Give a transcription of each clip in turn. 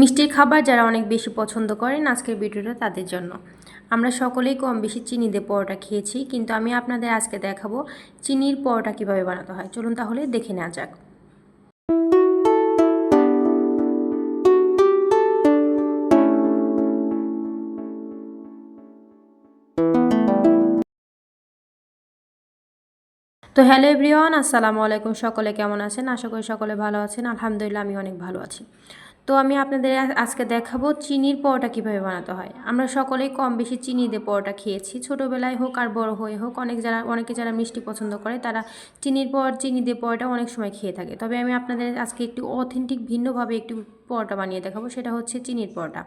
মিষ্টির খাবার যারা অনেক বেশি পছন্দ করেন আজকের ভিডিওটা তাদের জন্য। আমরা সকলেই কম বেশি চিনি দিয়ে পরোটা খেয়েছি, কিন্তু আমি আপনাদের আজকে দেখাবো চিনির পরোটা কীভাবে বানাতে হয়। চলুন তাহলে দেখে নেওয়া যাক। তো হ্যালো এভরিওয়ান, আসসালামু আলাইকুম। সকলে কেমন আছেন? আশা করি সকলে ভালো আছেন। আলহামদুলিল্লাহ, আমি অনেক ভালো আছি। তো আমি আপনাদের আজকে দেখাবো চিনির পরোটা কীভাবে বানাতে হয়। আমরা সকলেই কম বেশি চিনি দিয়ে পরোটা খেয়েছি। ছোটোবেলায় হোক আর বড় হয়ে হোক, অনেক যারা, অনেকে যারা মিষ্টি পছন্দ করে, তারা চিনির পর, চিনি দিয়ে পরোটা অনেক সময় খেয়ে থাকে। তবে আমি আপনাদের আজকে একটু অথেন্টিক ভিন্নভাবে একটু পরোটা বানিয়ে দেখাবো, সেটা হচ্ছে চিনির পরোটা।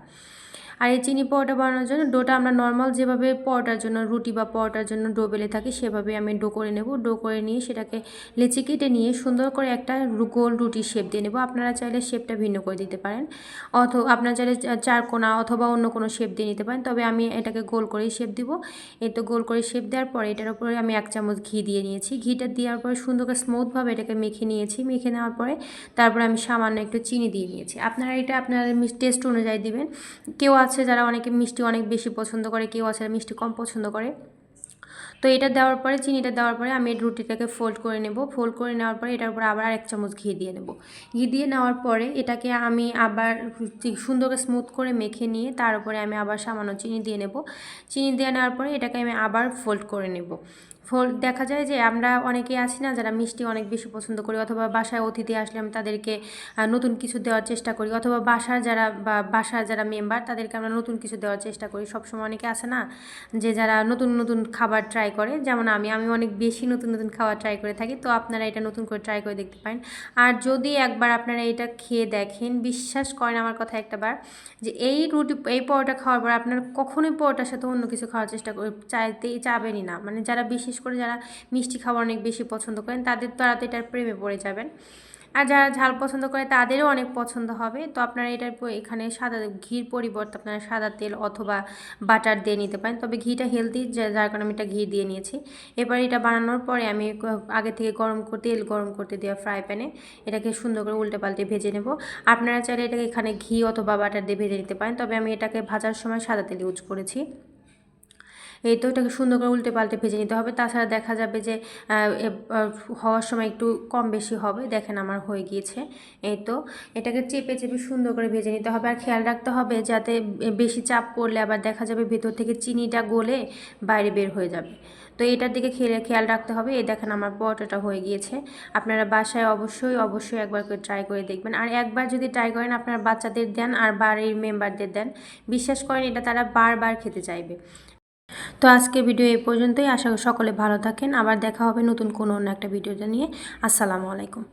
আর এই চিনি পরোটা বানানোর জন্য ডোটা আমরা নর্মাল যেভাবে পরোটার জন্য রুটি বা পরোটার জন্য ডো বেলে থাকি, সেভাবে আমি ডো করে নেব। ডো করে নিয়ে সেটাকে লেচি কেটে নিয়ে সুন্দর করে একটা গোল রুটির শেপ দিয়ে নেব। আপনারা চাইলে শেপটা ভিন্ন করে দিতে পারেন। অথবা আপনারা চাইলে চার কোনা অথবা অন্য কোনো শেপ দিয়ে নিতে পারেন। তবে আমি এটাকে গোল করেই শেপ দিব। এই তো গোল করে শেপ দেওয়ার পরে এটার উপরে আমি এক চামচ ঘি দিয়ে নিয়েছি। ঘিটা দেওয়ার পরে সুন্দর করে স্মুথভাবে এটাকে মেখে নিয়েছি। মেখে নেওয়ার পরে তারপরে আমি সামান্য একটু চিনি দিয়ে নিয়েছি। আপনারা এটা আপনার টেস্ট অনুযায়ী দিবেন। কেউ আছে যারা অনেকে মিষ্টি অনেক বেশি পছন্দ করে, কেউ আছে মিষ্টি কম পছন্দ করে। তো এটা দেওয়ার পরে, চিনিটা দেওয়ার পরে আমি রুটিটাকে ফোল্ড করে নেব। ফোল্ড করে নেওয়ার পরে এটার উপরে আবার এক চামচ ঘি দিয়ে নেব। ঘি দিয়ে নেওয়ার পরে এটাকে আমি আবার সুন্দর করে স্মুথ করে মেখে নিয়ে তার উপরে আমি আবার সামান্য চিনি দিয়ে নেব। চিনি দিয়ে নেওয়ার পরে এটাকে আমি আবার ফোল্ড করে নেব। ফল, দেখা যায় যে আমরা অনেকে আছি না যারা মিষ্টি অনেক বেশি পছন্দ করি অথবা বাসায় অতিথি আসলে আমি তাদেরকে নতুন কিছু দেওয়ার চেষ্টা করি অথবা বাসার যারা বা বাসার যারা মেম্বার তাদেরকে আমরা নতুন কিছু দেওয়ার চেষ্টা করি। সবসময় অনেকে আছে না যে যারা নতুন নতুন খাবার ট্রাই করে, যেমন আমি আমি অনেক বেশি নতুন নতুন খাবার ট্রাই করে থাকি, তো আপনারা এটা নতুন করে ট্রাই করে দেখতে পারেন। আর যদি একবার আপনারা এটা খেয়ে দেখেন, বিশ্বাস করেন আমার কথা একটা বার, যে এই রুটি, এই পরোটা খাওয়ার পর আপনারা কখনোই পরোটার সাথে অন্য কিছু খাওয়ার চেষ্টা করে, চাইতেই, চাবেনই না। মানে যারা বিশেষ করে যারা মিষ্টি খাবার অনেক বেশি পছন্দ করেন, তাদের তারা তো এটার প্রেমে পড়ে যাবেন। আর যারা ঝাল পছন্দ করে, তাদেরও অনেক পছন্দ হবে। তো আপনারা এটার এখানে সাদা ঘির পরিবর্তে আপনারা সাদা তেল অথবা বাটার দিয়ে নিতে পারেন। তবে ঘিটা হেলদি যার কারণে আমি এটা ঘি দিয়ে নিয়েছি। এবার এটা বানানোর পরে আমি আগে থেকে গরম করে, তেল গরম করতে দেওয়া ফ্রাই প্যানে এটাকে সুন্দর করে উল্টে পাল্টে ভেজে নেব। আপনারা চাইলে এটাকে এখানে ঘি অথবা বাটার দিয়ে ভেজে নিতে পারেন। তবে আমি এটাকে ভাজার সময় সাদা তেল ইউজ করেছি। এই তো এটাকে সুন্দর করে উল্টে পাল্টে ভেজে নিতে হবে। তাছাড়া দেখা যাবে যে হওয়ার সময় একটু কম বেশি হবে। দেখেন আমার হয়ে গিয়েছে। এই তো এটাকে চেপে চেপে সুন্দর করে ভেজে নিতে হবে। আর খেয়াল রাখতে হবে যাতে বেশি চাপ পড়লে আবার দেখা যাবে ভেতর থেকে চিনিটা গলে বাইরে বের হয়ে যাবে। তো এটার দিকে খেলে, খেয়াল রাখতে হবে। এই দেখেন আমার পরোটাটা হয়ে গিয়েছে। আপনারা বাসায় অবশ্যই অবশ্যই একবার করে ট্রাই করে দেখবেন। আর একবার যদি ট্রাই করেন, আপনার বাচ্চাদের দেন আর বাড়ির মেম্বারদের দেন। বিশ্বাস করেন, এটা তারা বারবার খেতে চাইবে। তো আজকে ভিডিও এই পর্যন্তই। আশা করি সকলে ভালো থাকেন। আবার দেখা হবে নতুন কোনো অন্য একটা ভিডিওটা নিয়ে। আসসালামু আলাইকুম.